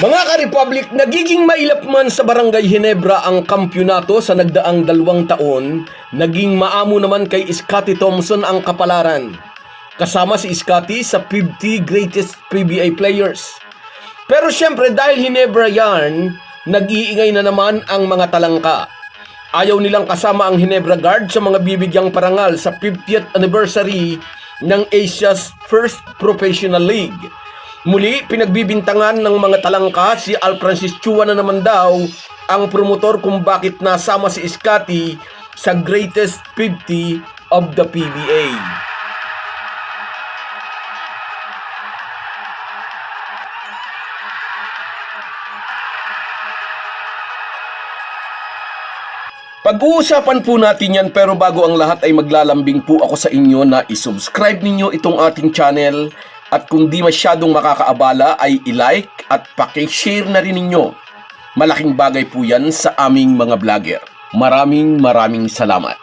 Mga ka-Republic, nagiging mailap man sa Barangay Hinebra ang kampyonato sa nagdaang dalawang taon, naging maamo naman kay Scotty Thompson ang kapalaran. Kasama si Scotty sa 50 greatest PBA players. Pero syempre dahil Hinebra yarn, nag-iingay na naman ang mga talangka. Ayaw nilang kasama ang Hinebra Guard sa mga bibigyang parangal sa 50th anniversary ng Asia's first professional league. Muli, pinagbibintangan ng mga talangka si Al Francis Chua na naman daw ang promotor kung bakit nasama si Scotty sa greatest 50 of the PBA. Pag-uusapan po natin yan pero bago ang lahat ay maglalambing po ako sa inyo na isubscribe ninyo itong ating channel at kung di masyadong makakaabala ay i-like at pakishare na rin ninyo. Malaking bagay po yan sa aming mga vlogger. Maraming maraming salamat.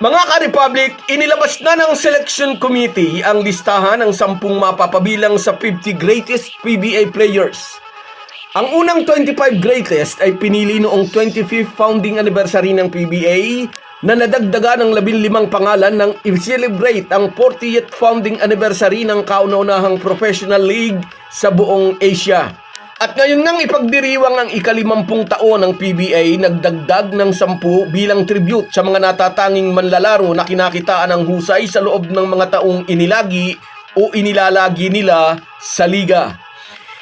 Mga ka-Republic, inilabas na ng Selection Committee ang listahan ng sampung mapapabilang sa 50 greatest PBA players. Ang unang 25 greatest ay pinili noong 25th founding anniversary ng PBA na nadagdaga ng 15 pangalan nang i-celebrate ang 40th founding anniversary ng kauna-unahang professional league sa buong Asia. At ngayon ngang ipagdiriwang ang ikalimampung taon ng PBA, nagdagdag ng 10 bilang tribute sa mga natatanging manlalaro na kinakitaan ng husay sa loob ng mga taong inilagi o inilalagi nila sa liga.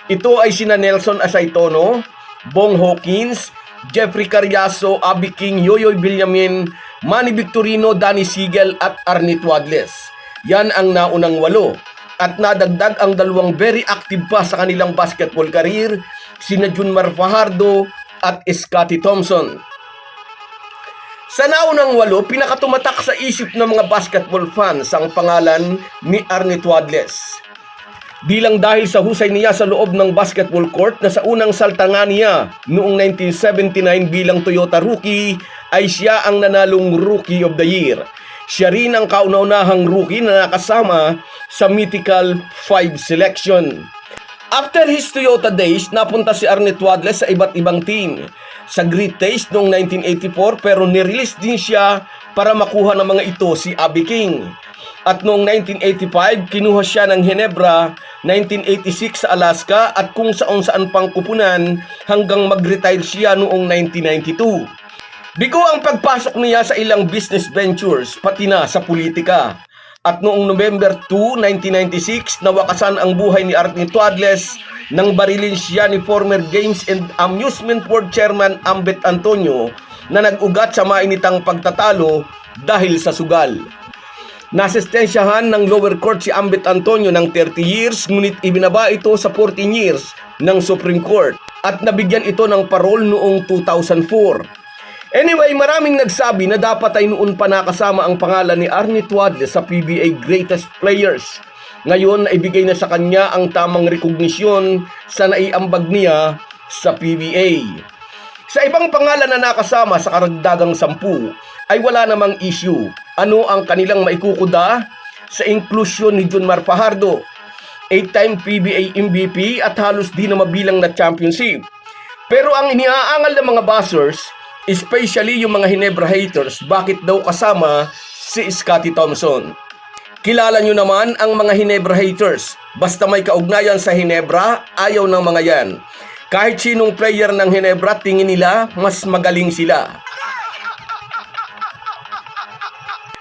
Ito ay sina Nelson Asaytono, Bong Hawkins, Jeffrey Carriazo, Abby King, Yoyoy Villamin, Manny Victorino, Danny Siegel at Arnit Wadles. Yan ang naunang walo. At nadagdag ang dalawang very active pa sa kanilang basketball career, sina Junmar Fajardo at Scotty Thompson. Sa naunang walo, pinakatumatak sa isip ng mga basketball fans ang pangalan ni Arnit Wadles. Di lang dahil sa husay niya sa loob ng basketball court na sa unang saltangan niya noong 1979 bilang Toyota rookie ay siya ang nanalong Rookie of the Year. Siya rin ang kauna-unahang rookie na nakasama sa mythical 5 selection. After his Toyota days, napunta si Arnett Wadles sa iba't ibang team. Sa Great Taste noong 1984 pero nirelease din siya para makuha ng mga ito si Abby King. At noong 1985, kinuha siya ng Ginebra, 1986 sa Alaska at kung saan saan pang kupunan hanggang mag-retire siya noong 1992. Bigo ang pagpasok niya sa ilang business ventures, pati na sa politika. At noong November 2, 1996, nawakasan ang buhay ni Arnie Tuadles nang barilin siya ni former Games and Amusement Board Chairman Ambet Antonio na nag-ugat sa mainitang pagtatalo dahil sa sugal. Nasistensyahan ng lower court si Ambit Antonio ng 30 years ngunit ibinaba ito sa 14 years ng Supreme Court at nabigyan ito ng parole noong 2004. Anyway, maraming nagsabi na dapat ay noon pa nakasama ang pangalan ni Arnie Tuadle sa PBA Greatest Players. Ngayon ay bigay na sa kanya ang tamang rekognisyon sa naiambag niya sa PBA. Sa ibang pangalan na nakasama sa karagdagang sampu ay wala namang issue. Ano ang kanilang maikukuda sa inclusion ni Junmar Fajardo, 8-time PBA MVP at halos di na mabilang na championship. Pero ang iniaangal ng mga buzzers, especially yung mga Hinebra haters, bakit daw kasama si Scotty Thompson? Kilala nyo naman ang mga Hinebra haters. Basta may kaugnayan sa Hinebra, ayaw ng mga yan. Kahit sinong player ng Hinebra, tingin nila mas magaling sila.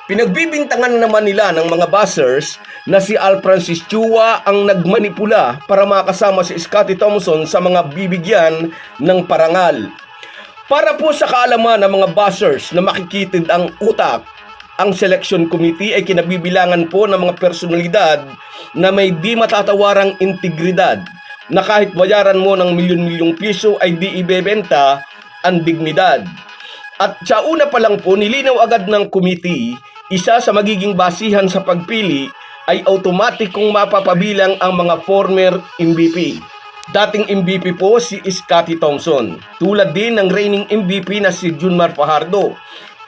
Pinagbibintangan naman nila ng mga buzzers na si Al Francis Chua ang nagmanipula para makasama si Scotty Thompson sa mga bibigyan ng parangal. Para po sa kaalaman ng mga buzzers na makikitid ang utak, ang selection committee ay kinabibilangan po ng mga personalidad na may di matatawarang integridad na kahit bayaran mo ng milyon-milyong piso ay di ibebenta ang dignidad. At sa una pa lang po, nilinaw agad ng committee, isa sa magiging basihan sa pagpili ay automatic kung mapapabilang ang mga former MVP. Dating MVP po si Scotty Thompson, tulad din ng reigning MVP na si Junmar Fajardo.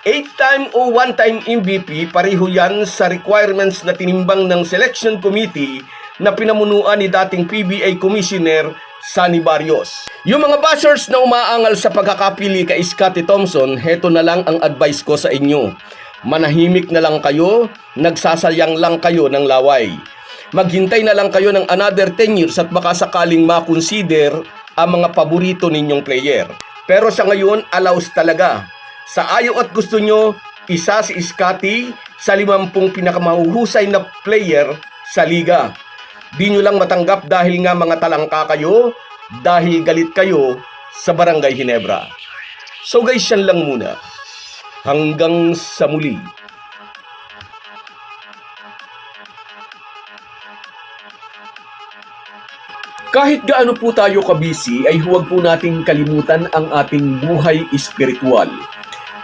8-time o 1-time MVP, pareho yan sa requirements na tinimbang ng selection committee na pinamunuan ni dating PBA Commissioner Sunny Barrios. Yung mga bashers na umaangal sa pagkakapili kay Scottie Thompson, heto na lang ang advice ko sa inyo. Manahimik na lang kayo, nagsasayang lang kayo ng laway. Maghintay na lang kayo ng another 10 years at baka sakaling makonsider ang mga paborito ninyong player. Pero sa ngayon, allows talaga. Sa ayaw at gusto nyo, isa si Scottie sa 50 pinakamahuhusay na player sa liga. Di nyo lang matanggap dahil nga mga talangka kayo, dahil galit kayo sa Barangay Hinebra. So guys, yan lang muna. Hanggang sa muli. Kahit gaano po tayo kabisi ay huwag po nating kalimutan ang ating buhay espiritual.